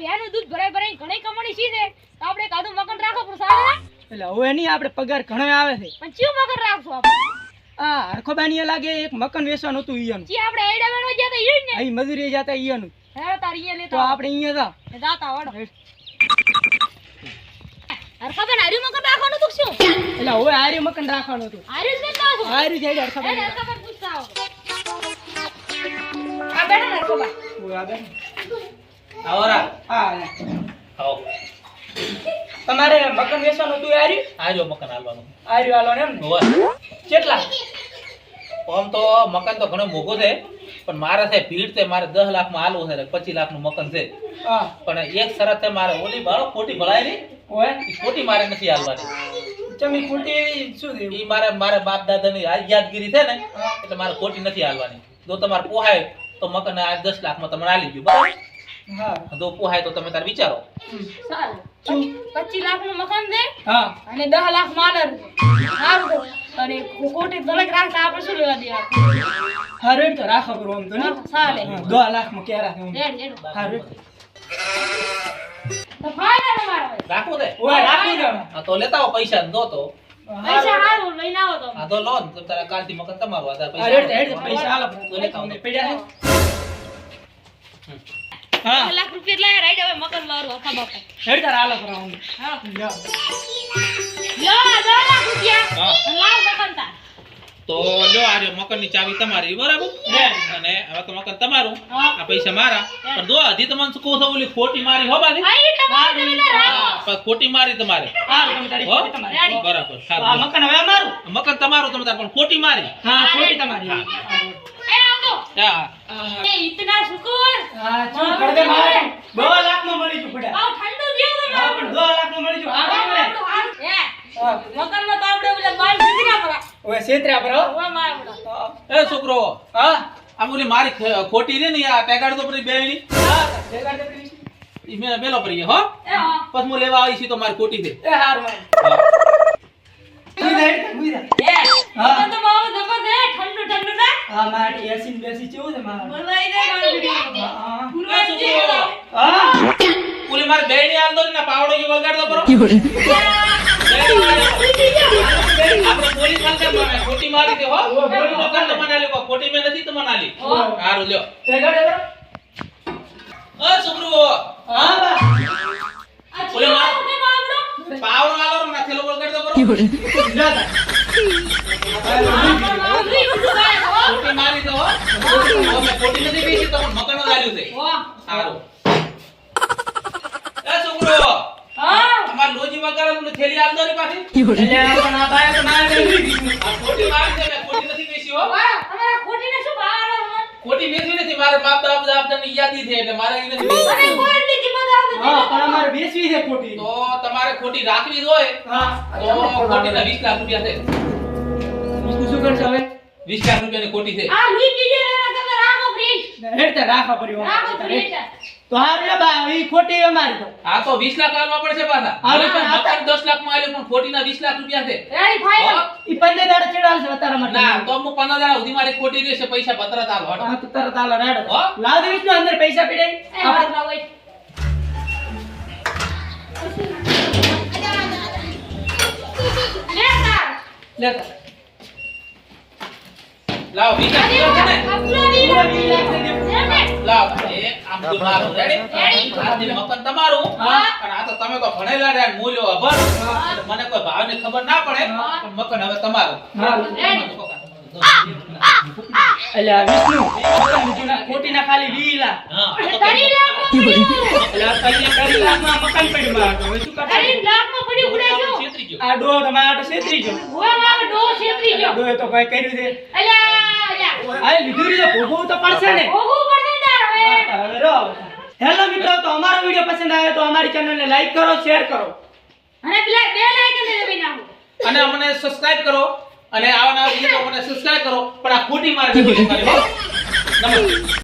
ભેનું દૂધ ભરાઈ ભરાઈ ઘણી કમાણી છે ને તો આપણે કાદું મકન રાખો પણ સારા એટલે હવે નહીં આપણે પગાર ઘણો આવે છે. પણ ચિયું મકન રાખશું આપણે? આ હરખોબાની લાગે એક મકન વેચવાનું હતું ઈયાનું. ચી આપણે એડા વેણો ગયા તા ઈ ને અહીં મજૂરી જતા ઈયાનું. હે તાર ઈ તો આપણે ઈયા આપણે જાતા વડો હરખાબેન હાર્યું મકન રાખવાનું તું શું? એટલે હવે આર્યું મકન રાખવાનું હતું. આર્યું જ નહીં આર્યું જઈ જાય એને હરખોબાની. હરખાબેન પૂછતા આવો. આ બેઠા ને હરખાબા. આવરા હા આવો. તમારે મકાન વેચવાનું હતું આર્ય? આજો મકન હાલવાનું. આર્યું હાલો એમ ને? કેટલા? આમ તો મકાન તો ઘણું મોઘો છે પણ મારે છે ભીડ છે મારે દસ લાખમાં હાલવું છે પચીસ લાખનું મકાન છે. પણ એક શરત છે મારે ઓલી બાળો ખોટી ભળાયની ખોટી મારે નથી હાલવાની. ચમી ખોટી એવી શું એ મારે મારે બાપ દાદાની આ યાદગીરી છે ને એટલે મારે ખોટી નથી હાલવાની. જો તમારે પોહાય તો મકાન આ દસ લાખમાં તમને હાલી ગયું બરાબર? હા. જો પોહાય તો તમે તાર વિચારો. સારું. શું? પચીસ લાખનું મકાન દે હા. અને દસ લાખ માનર સારું તો. અને ખોટી દલક રાખતા આપણે શું લેવા દેવા? હા રેડ તો રાખો કરો આમ તો ને. ચાલે હા, લાખમાં ક્યાં રાખે? Red red. હા રેડ. તો રાખી દો. હા તો લેતા આવો પૈસા દો તો. પૈસા સારું લઈને આવો તો હા તો લો ને. તમે તારા કાલથી મકાન તમારું આ તારા હા રેડ પૈસા પૈસા હાલો. તો લેતા આવો. પડ્યા છે? હા. લાખ રૂપિયા લાયા રાઈડ હવે મકર લાવવાનું આખા બાપા. હેડ તાર આલો કરો હું. હા જાઓ. લો દસ લાખ રૂપિયા. લાવ મકાન તાર. તો જો આ રહ્યો મકાનની ચાવી તમારી બરાબર. અને હવે તો મકન તમારું. આ પૈસા મારા. પણ દો હજી તમને શું કહું છું ઓલી ખોટી મારી હો બાલી હા ઈ તમારે તમે રાખો. પણ ખોટી મારી તમારે. હા, તમે તારી તમારી. બરાબર આ સારું મકાન હવે મારું મકાન તમારું તમે તાર પણ ખોટી મારી. હા ખોટી તમારી. હા. એ ઇતના સુકૂન? હા ચૂપ કર દે મારે. લાખ લાખમાં મળી ગયું પડ્યા આવ ઠંડુ જેવું હા પણ દો લાખમાં મળી ગયું. આ કેમ રે? હા. મકાનમાં તો આપણે ઓલા બાલ ના ઓય છેતર્યા પર ઓ મારા એ છોકરો હા? આ ઓલી મારી ખોટી રે ને આ ટેગાડ તો પરી બેણી હા ભેગા તો પરી ઈ મે મેલો પરી હો. એ હા. પછી હું લેવા આવી છી તો મારી ખોટી દે એ હારું મારે. ઉઈ જા, હેડ, ઉઈ જા. એ હા. મકાન તો બહુ જબરદસ્ત ઠંડુ ઠંડુ ના હા મારી એસી ને બેસી કેવું છે મારે. બોલવાઈ દે મારા વિડિયો હા, બોલવાઈ દે હા. ઓલી મારી હાલ દો ને પાવડો ઈ વગાડતો પરો આપણે પોલીસ હાલતા મને ખોટી મારી દે હો. મકાન તો મને આલ્યું, ખોટી મેં નથી તો મને આલી. હારું લ્યો. ભેગા દે બરો. અ છોકરો હા બા. ઓલે માર- પાવડો? આલો ને નાખેલો વગાડતો પરો જા તા. ખોટી મારી દો અમે કોટી નથી કહી તો મને લાગ્યું છે. સારું. એ છોકરો હા. અમાર લોજી વગાડે ને થેલી આલ દો ને પાછી એટલે પણ આ બાયા તો ના આ ખોટી મારી છે મેં નથી કહી હો. વાહ તમારા ખોટીને શું ભાવ આવે ખોટી નથી મારે બાપ દાપ દાપદાની યાદી છે એટલે મારે નથી હા પણ અમારે બેસવી છે ખોટી. તો તમારે ખોટી રાખવી જ હોય. હા. તો લાખ રૂપિયા છે. વીસ લાખ રૂપિયાની ખોટી છે? આ લુઈ કીજે તમે રાખો ફ્રીજ હેડતા રાખો રાખવા રાખો ફ્રીજ તો હારું લે બા ઈ ખોટી અમારી તો. આ તો વીસ લાખ આલવા પડશે પાછા. હા, પણ મકાન દસ લાખમાં આલ્યું પણ ખોટીના વીસ લાખ રૂપિયા છે. રેડી ફાઈનલ ઈ પંદર દાડા ચડાવશે અત્યારે માટે. ના તો હું પંદર દાડા સુધી મારી ખોટી રહેશે પૈસા પત્ર તાલ હા. તો તરત આલો રેડ? લાવ દેવીશ ને અંદર પૈસા પીડે. એ હાથ લાવો એ. લે તાર. લેતા લાવ વીસ લાખ અરે રૂપિયા છે ને આપલો ની પૂરા વીસ લાખ દઈ દે. લે ને. લાવ આમ તો મારું રેડી રેડી. મકાન તમારું. અને આ તો તમે તો ભણેલા રહ્યા ને મૂલ્યો અભર મને કોઈ ભાવની ખબર ના પડે. પણ મકાન હવે તમારું. આ વિષ્ણુ મકાન લીધું ના ખોટી ના ખાલી વી લાખ હા આ તો તારી લાખમાં પડ્યું. એટલે આ ખાલી તારી લાખમાં મકાન પડ્યું આ ડો તમારા છેતરી ગયો. ડોહે તો કઈ કર્યું છે. અલ્યા, અલ્યા. ભોગવવું તો પડશે ને ભોગવું પડશે તાર હવે. હવે રહો. હેલો મિત્રો તો અમારો વીડિયો પસંદ આવ્યો તો અમારી ચેનલને લાઈક કરો શેર કરો અને પેલા બે લાઈક ને દબાઈ નાખો. અને અમને સબસ્ક્રાઇબ કરો અને આવા નવા વીડિયો અમને સબસ્ક્રાઇબ કરો પણ આ ખોટી મારી. નમસ્તે